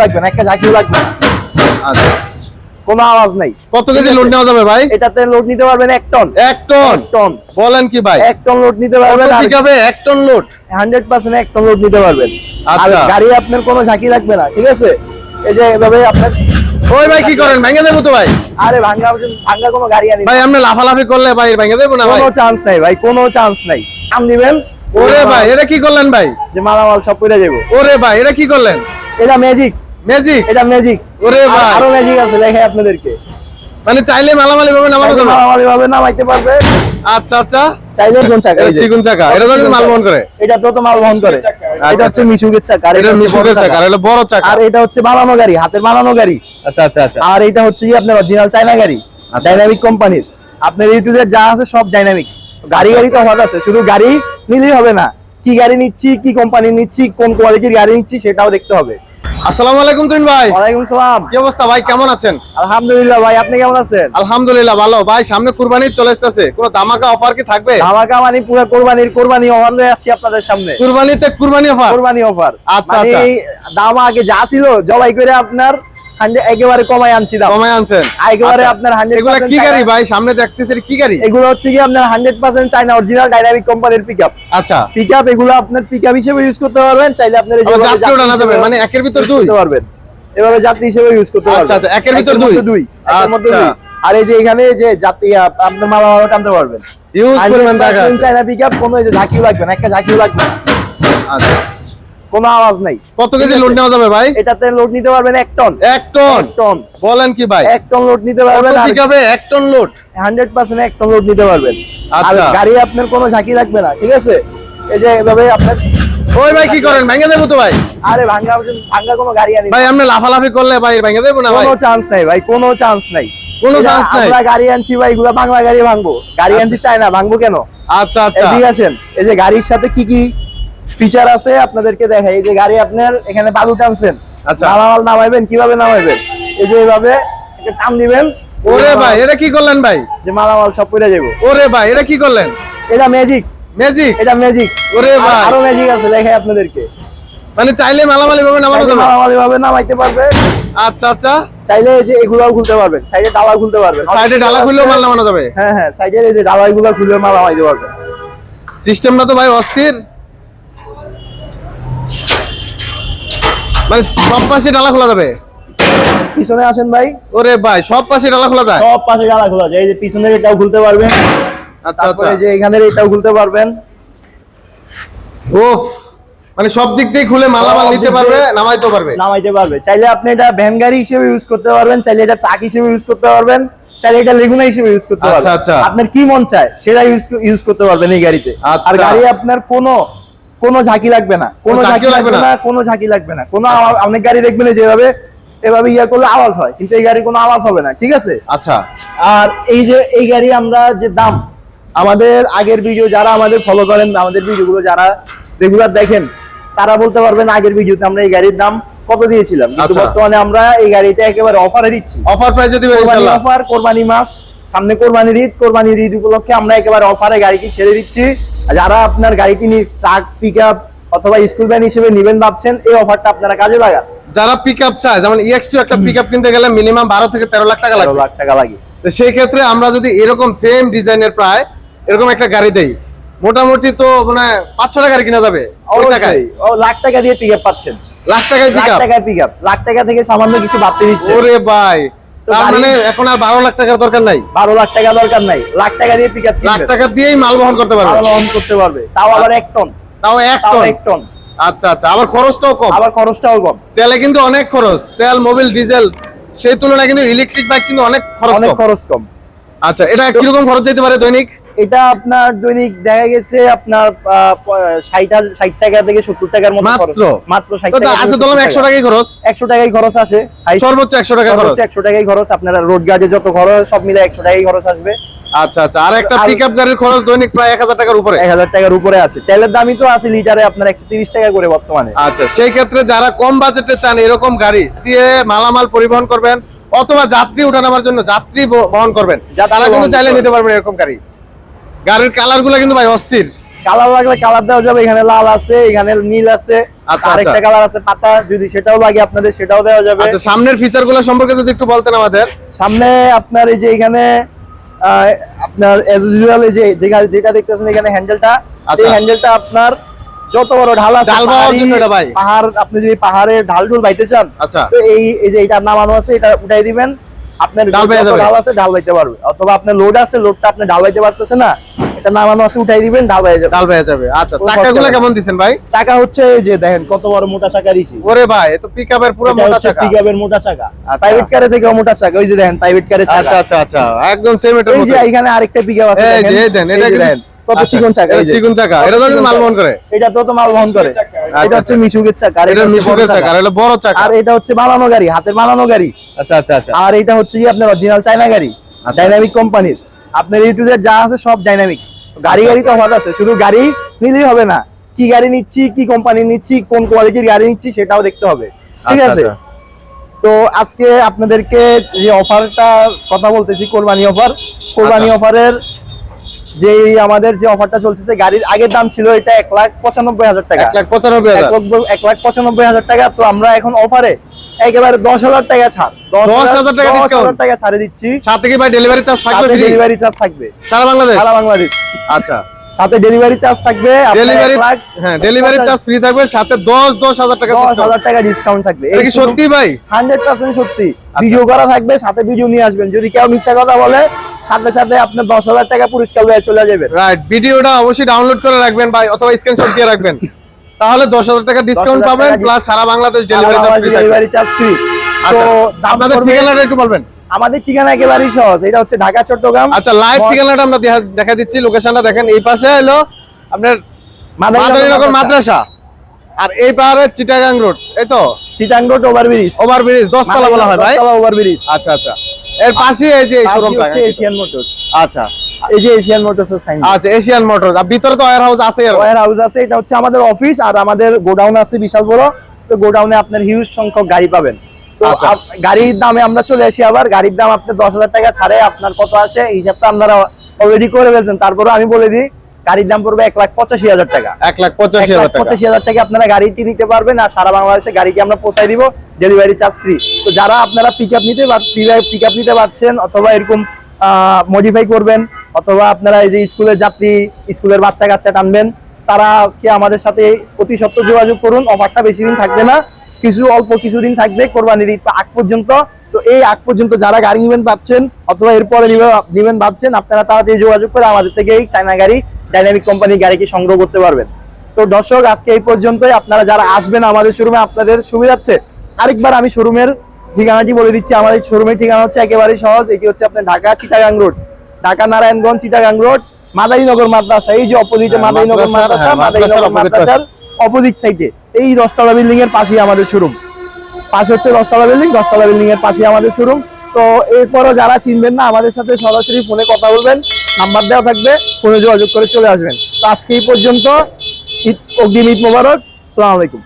লাগবে না একটা ঝাঁকিও লাগবে না। আচ্ছা। কোনো আওয়াজ নাই। কত কেজি লোড নেওয়া যাবে ভাই? এটাতে লোড নিতে পারবেন এক টন এক টন টন বলেন কি ভাই? এক টন লোড নিতে পারবেন পিকআপে এক টন লোড হান্ড্রেড পার্সেন্ট এক টন লোড নিতে পারবেন। আচ্ছা। গাড়ি আপনার কোনো ঝাঁকি লাগবে না ঠিক আছে? এই যে এভাবে আপনার ওই ভাই কি করেন? ভেঙে দেবো তো ভাই। আরে ভাঙ্গা ভাঙ্গা কোনো গাড়ি আনি ভাই আপনি লাফালাফি করলে ভাই ভেঙে দেবো না ভাই? কোনো চান্স নাই ভাই কোনো চান্স নাই। নাম দিবেন? ওরে ভাই এটা কি করলেন ভাই? যে মালামাল সব পড়ে যাব ওরে ভাই এটা কি করলেন? এটা ম্যাজিক ম্যাজিক এটা ম্যাজিক ওরে ভাই। আরও ম্যাজিক আছে দেখাই আপনাদেরকে। মানে চাইলে মালামালি ভাবে নামানো যাবে? মালামাল ভাবে নামাইতে পারবে। আচ্ছা আচ্ছা। চাইলে কোন চাকা এই চিকুন চাকা। এটা তো মাল বহন করে। এটা তো তো মাল বহন করে এটা হচ্ছে মিশুকের চাকা এটা মিশুকের চাকা। এটা বড় চাকা। আর এটা হচ্ছে বানানো গাড়ি হাতের বানানো গাড়ি। আচ্ছা আচ্ছা আচ্ছা। আর এটা হচ্ছে কি আপনার অরিজিনাল চায়না গাড়ি আচ্ছা। ডাইনামিক কোম্পানির আপনার ইউটিউবে যা আছে সব ডাইনামিক গাড়ি গাড়ি তো হওয়া আছে শুধু গাড়ি নিলেই হবে না। কি গাড়ি নিচ্ছি কি কোম্পানি নিচ্ছি কোন কোয়ালিটির গাড়ি নিচ্ছি সেটাও দেখতে হবে। আসসালামু আলাইকুম তুমিন ভাই। ওয়ালাইকুম সালাম। কি অবস্থা ভাই কেমন আছেন? আলহামদুলিল্লাহ ভাই আপনি কেমন আছেন? আলহামদুলিল্লাহ ভালো। ভাই সামনে কুরবানি চলে আসতেছে। কোনো দামাকা অফার কি থাকবে? ধামাকা মানে পুরো কোরবানির কোরবানি অফার নিয়ে আসছি আপনাদের সামনে। কুরবানিতে কুরবানি অফার কোরবানি অফার আচ্ছা, মানে আচ্ছা। দাম আগে যা ছিল জবাই করে আপনার 100 একেবারে কমাই আনছি দাম। কমায় আনছেন? একেবারে আচ্ছা। আপনার 100% কি গাড়ি ভাই? সামনে দেখতেছি কি গাড়ি? এগুলো হচ্ছে কি আপনার hundred percent China original dynamic কোম্পানির পিকআপ আচ্ছা। পিকআপ এগুলো আপনার পিকআপ হিসেবে ইউজ করতে পারবেন চাইলে আপনার যাবে, মানে একের ভিতর দুই? করতে পারবেন। এভাবে যাত্রী হিসেবে ইউজ করতে পারবেন। আচ্ছা, আচ্ছা, একের ভিতর দুই? মধ্যে দুই একের মধ্যে আচ্ছা। দুই। আর এই যে এখানে যে যাত্রী আপনার মালা মালা টানতে পারবেন। ইউজ পরিমাণ জায়গা পিকআপ কোনো যে ঝাঁকিও লাগবে না একটা ঝাঁকিও লাগবে না। আচ্ছা। কোনো আওয়াজ নাই। কত কেজি লোড নেওয়া যাবে ভাই? এটাতে লোড নিতে পারবেন এক টন এক টন এক টন বলেন কি ভাই? এক টন লোড নিতে পারবেন আর পিকআপে এক টন লোড হান্ড্রেড পার্সেন্ট এক টন লোড নিতে পারবেন। আর আচ্ছা। গাড়ি আপনার কোনো ঝাঁকি লাগবে না ঠিক আছে? এই যে এভাবে আপনার ওই ভাই কি করেন? ভেঙে দেবো তো ভাই। আরে ভাঙ্গা ভাঙ্গা কোনো গাড়ি আনি ভাই আপনি লাফালাফি করলে ভাই ভেঙে দেবো না ভাই? কোনো চান্স নাই ভাই কোনো চান্স নাই। কোনো চান্স নাই? আমরা গাড়ি আনছি ভাই এগুলা বাংলা গাড়ি ভাঙবো। গাড়ি আনছি চাই না ভাঙবো কেন? আচ্ছা আচ্ছা। এদিকে আসেন এই যে গাড়ির সাথে কি কি ফিচার আছে আপনাদেরকে দেখাই। এই যে গাড়ি আপনার এখানে বালু টানছেন। আচ্ছা। মালামাল নামাইবেন কীভাবে নামাইবেন? এই যে এইভাবে টান দিবেন। ওরে ভাই এটা কি করলেন ভাই? যে মালামাল সব পড়ে যাব ওরে ভাই এটা কি করলেন? এটা ম্যাজিক ম্যাজিক এটা ম্যাজিক ওরে ভাই। আরও ম্যাজিক আছে দেখাই আপনাদেরকে। মানে চাইলে মালামালি ভাবে নামানো যাবে? মালামাল এভাবে নামাইতে পারবে। আচ্ছা আচ্ছা। চাইলে এই যে এগুলাও খুলতে পারবেন। সাইডে ডালা খুলতে পারবেন। সাইডে ডালা খুললেও মাল নামানো যাবে? হ্যাঁ হ্যাঁ সাইডে এই যে ডালাগুলো খুলে মাল নামাইতে পারবেন। সিস্টেমটা তো ভাই অস্থির। মানে সব পাশে ডালা খোলা যাবে। পিছনে আসেন ভাই। ওরে ভাই সব পাশে ডালা খোলা যায়। সব পাশে ডালা খোলা যায়। এই যে পিছনের এটাও খুলতে পারবেন। আচ্ছা আচ্ছা। যে এখানের এটাও খুলতে পারবেন। ওফ মানে সব দিক দিয়ে খুলে মালামাল নিতে পারবে নামাইতে পারবে। নামাইতে পারবে। চাইলে আপনি এটা ভ্যান গাড়ি হিসেবে ইউজ করতে পারবেন চাইলে এটা ট্রাক হিসেবে ইউজ করতে পারবেন চাইলে এটা লেগুনা হিসেবে ইউজ করতে আচ্ছা, পারবেন। আচ্ছা। আপনার কি মন চায় সেটা ইউজ ইউজ করতে পারবেন এই গাড়িতে। আর আচ্ছা। গাড়ি আপনার কোনো কোনো ঝাঁকি লাগবে না। কোনো ঝাঁকি লাগবে না? কোনো ঝাঁকি লাগবে না। কোনো আওয়াজ অনেক গাড়ি দেখবেন না যেভাবে এভাবে ইয়া করলে আওয়াজ হয় কিন্তু এই গাড়ি কোনো আওয়াজ হবে না ঠিক আছে? আচ্ছা। আর এই যে এই গাড়ি আমরা যে দাম আমাদের আগের ভিডিও যারা আমাদের ফলো করেন আমাদের ভিডিওগুলো যারা রেগুলার দেখেন তারা বলতে পারবেন আগের ভিডিওতে আমরা এই গাড়ির দাম কত দিয়েছিলাম। কিন্তু আচ্ছা। বর্তমানে আমরা এই গাড়িটা একেবারে অফারে দিচ্ছি। অফার প্রাইসে দিবেন ইনশাআল্লাহ অফার কোরবানি মাস সামনে কোরবানির ঈদ কোরবানির ঈদ উপলক্ষে আমরা একেবারে অফারে গাড়িটি ছেড়ে দিচ্ছি। যারা আপনার গাড়িটি ট্রাক পিক অথবা স্কুল ভ্যান হিসেবে নিবেন ভাবছেন এই অফারটা আপনারা কাজে লাগান। যারা পিকআপ চায় যেমন E EX2 একটা পিকআপ কিনতে গেলে মিনিমাম 12 থেকে 13 লাখ টাকা তেরো লাগবে। লাখ টাকা লাগে। তো সেই ক্ষেত্রে আমরা যদি এরকম সেম ডিজাইনের প্রায় এরকম একটা গাড়ি দেই মোটামুটি তো মানে পাঁচ ছটা গাড়ি কিনা যাবে লাখ টাকা দিয়ে পিক আপ পাচ্ছেন। লাখ টাকায় পিক লাখ টাকা থেকে সামান্য কিছু বাড়তে দিচ্ছে। ওরে ভাই তার মানে এখন আর বারো লাখ টাকার দরকার নাই? বারো লাখ টাকা দরকার নাই। লাখ টাকা দিয়ে পিক লাখ টাকা দিয়েই মাল বহন করতে পারবে। বহন করতে পারবে। তাও আবার এক টন তাও এক টন এক টন আচ্ছা আচ্ছা। আবার খরচটাও কম? আবার খরচটাও কম। তেলে কিন্তু অনেক খরচ। তেল মোবিল ডিজেল সেই তুলনায় কিন্তু ইলেকট্রিক বাইক কিন্তু অনেক খরচ অনেক খরচ কম। আচ্ছা এটা কীরকম খরচ যেতে পারে দৈনিক? এটা আপনার দৈনিক দেখা গেছে আপনার ষাট ষাট টাকা থেকে সত্তর টাকার মতো মাত্র? মাত্র ষাট টাকা আচ্ছা একশো টাকাই খরচ? একশো টাকাই খরচ আসে। সর্বোচ্চ একশো টাকা খরচ? একশো টাকাই খরচ আপনার রোড গার্ডে যত খরচ সব মিলে একশো টাকাই খরচ আসবে। আচ্ছা আচ্ছা আর একটা পিকআপ গাড়ির খরচ দৈনিক প্রায় এক হাজার টাকার উপরে? এক হাজার টাকার উপরে আছে তেলের দামই তো আছে লিটারে আপনার একশো তিরিশ টাকা করে বর্তমানে। আচ্ছা সেই ক্ষেত্রে যারা কম বাজেটে চান এরকম গাড়ি দিয়ে মালামাল পরিবহন করবেন অথবা যাত্রী উঠানামার জন্য যাত্রী বহন করবেন তারা কিন্তু চাইলে নিতে পারবেন এরকম গাড়ি। গাড়ির কালারগুলো কিন্তু ভাই অস্থির কালার লাগলে কালার দেওয়া যাবে এখানে লাল আছে এখানে নীল আছে আচ্ছা, আরেকটা আচ্ছা। কালার আছে পাতা যদি সেটাও লাগে আপনাদের সেটাও দেওয়া যাবে আচ্ছা সামনের সম্পর্কে যদি একটু বলতেন আমাদের সামনে আপনার এই যে এখানে আপনার usual এই যে যেটা- দেখতেছেন এখানে হ্যান্ডেলটা আচ্ছা। এই হ্যান্ডেলটা আপনার যত বড় ঢাল আছে ঢাল পাওয়ার জন্য এটা ভাই। পাহাড় আপনি যদি পাহাড়ে ঢাল ঢুল বাইতে চান আচ্ছা তো এই এই যে এটা নামানো আছে এটা উঠাই দিবেন আপনার ঢাল। ঢাল আছে ঢাল বাইতে পারবে। অথবা আপনার লোড আছে লোডটা আপনি ঢাল বাইতে পারতেছে না এটা নামানো আছে উঠাই দিবেন ঢাল যাবে। পেয়ে যাবে। আচ্ছা চাকাগুলো কেমন দিছেন ভাই? চাকা হচ্ছে এই যে দেখেন কত বড় মোটা চাকা দিছি। ওরে ভাই এ তো পিকআপের পুরো মোটা চাকা। পিকআপের মোটা চাকা। আচ্ছা। প্রাইভেট কারে থেকে মোটা চাকা ওই যে দেখেন প্রাইভেট কারে আচ্ছা চাকা। আচ্ছা আচ্ছা একদম সেম এটার এই যে এখানে আরেকটা পিকআপ আছে এই দেখেন। যে, এই দেন, এটা দেখেন, কত আচ্ছা, চিকন চাকা এই চিকন চাকা, এটা তো মাল বহন করে। এটা তো তো মাল বহন করে। এটা আচ্ছা, হচ্ছে মিশুকের চাকা আর এটা মিশুকের চাকা। আর এটা বড় চাকা। আর এটা হচ্ছে বানানো গাড়ি হাতের বানানো গাড়ি। আচ্ছা আচ্ছা আচ্ছা। আর এটা হচ্ছে কি আপনার অরিজিনাল চায়না গাড়ি আচ্ছা। ডাইনামিক কোম্পানির আপনার ইউটিউবের যা আছে সব ডাইনামিক গাড়ি আচ্ছা, গাড়ি তো হওয়া আছে শুধু গাড়ি নিলেই হবে না। কি গাড়ি নিচ্ছি কি কোম্পানি নিচ্ছি কোন কোয়ালিটির গাড়ি নিচ্ছি সেটাও দেখতে হবে। ঠিক আচ্ছা, আছে? আচ্ছা। তো আজকে আপনাদেরকে যে অফারটা কথা বলতেছি কোরবানি অফার কোরবানি আচ্ছা। অফারের যে আমাদের যে অফারটা চলতেছে গাড়ির আগের দাম ছিল এটা এক লাখ পঁচানব্বই হাজার টাকা। এক লাখ পঁচানব্বই এক হাজার লাখ- পঁচানব্বই হাজার টাকা। তো আমরা এখন অফারে একেবারে দশ হাজার টাকা ছাড়। দশ হাজার টাকা দশ হাজার টাকা ছাড়ে দিচ্ছি। সাথে কি ভাই ডেলিভারি চার্জ থাকবে ডেলিভারি চার্জ থাকবে। সারা বাংলাদেশ? সারা বাংলাদেশ। আচ্ছা। সাথে ডেলিভারি চার্জ থাকবে ডেলিভারি হ্যাঁ ডেলিভারি চার্জ ফ্রি থাকবে সাথে দশ দশ হাজার টাকা দশ discount। হাজার টাকা ডিসকাউন্ট থাকবে। এটা কি সত্যি ভাই? হান্ড্রেড পার্সেন্ট সত্যি। ভিডিও করা থাকবে সাথে ভিডিও নিয়ে আসবেন। যদি কেউ মিথ্যা কথা বলে সাথে সাথে আপনার দশ হাজার টাকা পুরস্কার হয়ে চলে যাবে। রাইট ভিডিওটা অবশ্যই ডাউনলোড করে রাখবেন ভাই অথবা স্ক্রিনশট দিয়ে রাখবেন। তাহলে দশ হাজার টাকা ডিসকাউন্ট 10,000 পাবেন প্লাস সারা Bangladesh delivery charge free delivery charge free তো আচ্ছা আপনাদের ঠিকানাটা একটু বলবেন। আমাদের ঠিকানা একেবারেই সহজ। এটা হচ্ছে ঢাকা চট্টগ্রাম। আচ্ছা লাইভ ঠিকানাটা আমরা দেখা- দিচ্ছি। লোকেশনটা দেখেন এই পাশে হলো আপনার মাদারীনগর মাদ্রাসা। আর এই পাহাড়ে চিটাগাং রোড এই তো? চিটাং রোড ওভারব্রিজ ওভারব্রিজ দশতলা বলা হয় ভাই? ওভারব্রিজ আচ্ছা আচ্ছা। এর পাশে এই যে শোরুমটা এশিয়ান মোটরস আচ্ছা। এই যে এশিয়ান মোটরস এর সাইন আচ্ছা এশিয়ান মোটর আর ভিতরে তো ওয়্যার হাউস আছে ওয়্যার হাউস আছে এটা হচ্ছে আমাদের অফিস আর আমাদের গোডাউন আছে বিশাল বড়। তো গোডাউনে আপনার হিউজ সংখ্যক গাড়ি পাবেন। তো আচ্ছা। গাড়ির দামে আমরা চলে আসি আবার। গাড়ির দাম আপনার দশ হাজার টাকা ছাড়ে আপনার কত আসে হিসাবটা আপনারা অলরেডি করে ফেলছেন। তারপরে আমি বলে দিই গাড়ির দাম পড়বে এক লাখ পঁচাশি হাজার টাকা। এক লাখ পঁচাশি হাজার পঁচাশি হাজার টাকা আপনারা গাড়িটি নিতে পারবেন আর সারা বাংলাদেশে গাড়িটি আমরা পৌঁছাই দিব ডেলিভারি চার্জ ফ্রি তো যারা আপনারা পিক আপ নিতে পিক আপ নিতে পারছেন অথবা এরকম মডিফাই করবেন অথবা আপনারা এই যে স্কুলের যাত্রী স্কুলের বাচ্চা কাচ্চা টানবেন তারা আজকে আমাদের সাথে অতি সত্ত্বর যোগাযোগ করুন অফারটা বেশি দিন থাকবে না। কিছু অল্প কিছুদিন থাকবে কোরবানির ঈদ আগ পর্যন্ত। তো এই আগ পর্যন্ত যারা গাড়ি নিবেন পাচ্ছেন অথবা এরপরে নিবে- নিবেন ভাবছেন আপনারা তাড়াতাড়ি যোগাযোগ করে আমাদের থেকে এই চায়না গাড়ি ডাইনামিক কোম্পানির গাড়িকে সংগ্রহ করতে পারবেন। তো দর্শক আজকে এই পর্যন্তই। আপনারা যারা আসবেন আমাদের শোরুমে আপনাদের সুবিধার্থে আরেকবার আমি শোরুমের ঠিকানাটি বলে দিচ্ছি। আমাদের শোরুমের ঠিকানা হচ্ছে একেবারে সহজ। এটি হচ্ছে আপনার ঢাকা চিটাগাং রোড। ঢাকা নারায়ণগঞ্জ চিটাগাং রোড মাদারীনগর মাদ্রাসা। এই যে অপোজিটে হ্যাঁ, মাদারীনগর মাদ্রাসা হ্যাঁ, মাদারীনগর মাদ্রাসার অপোজিট সাইডে এই দশতলা বিল্ডিং এর পাশেই আমাদের শোরুম পাশে হচ্ছে দশতলা বিল্ডিং দশতলা বিল্ডিং এর পাশেই আমাদের শোরুম তো এরপরও যারা চিনবেন না, আমাদের সাথে সরাসরি ফোনে কথা বলবেন, নাম্বার দেওয়া থাকবে, ফোনে যোগাযোগ করে চলে আসবেন। তো আজকে এই পর্যন্ত, ঈদ, অগ্রিম ঈদ মোবারক, সালাম আলাইকুম।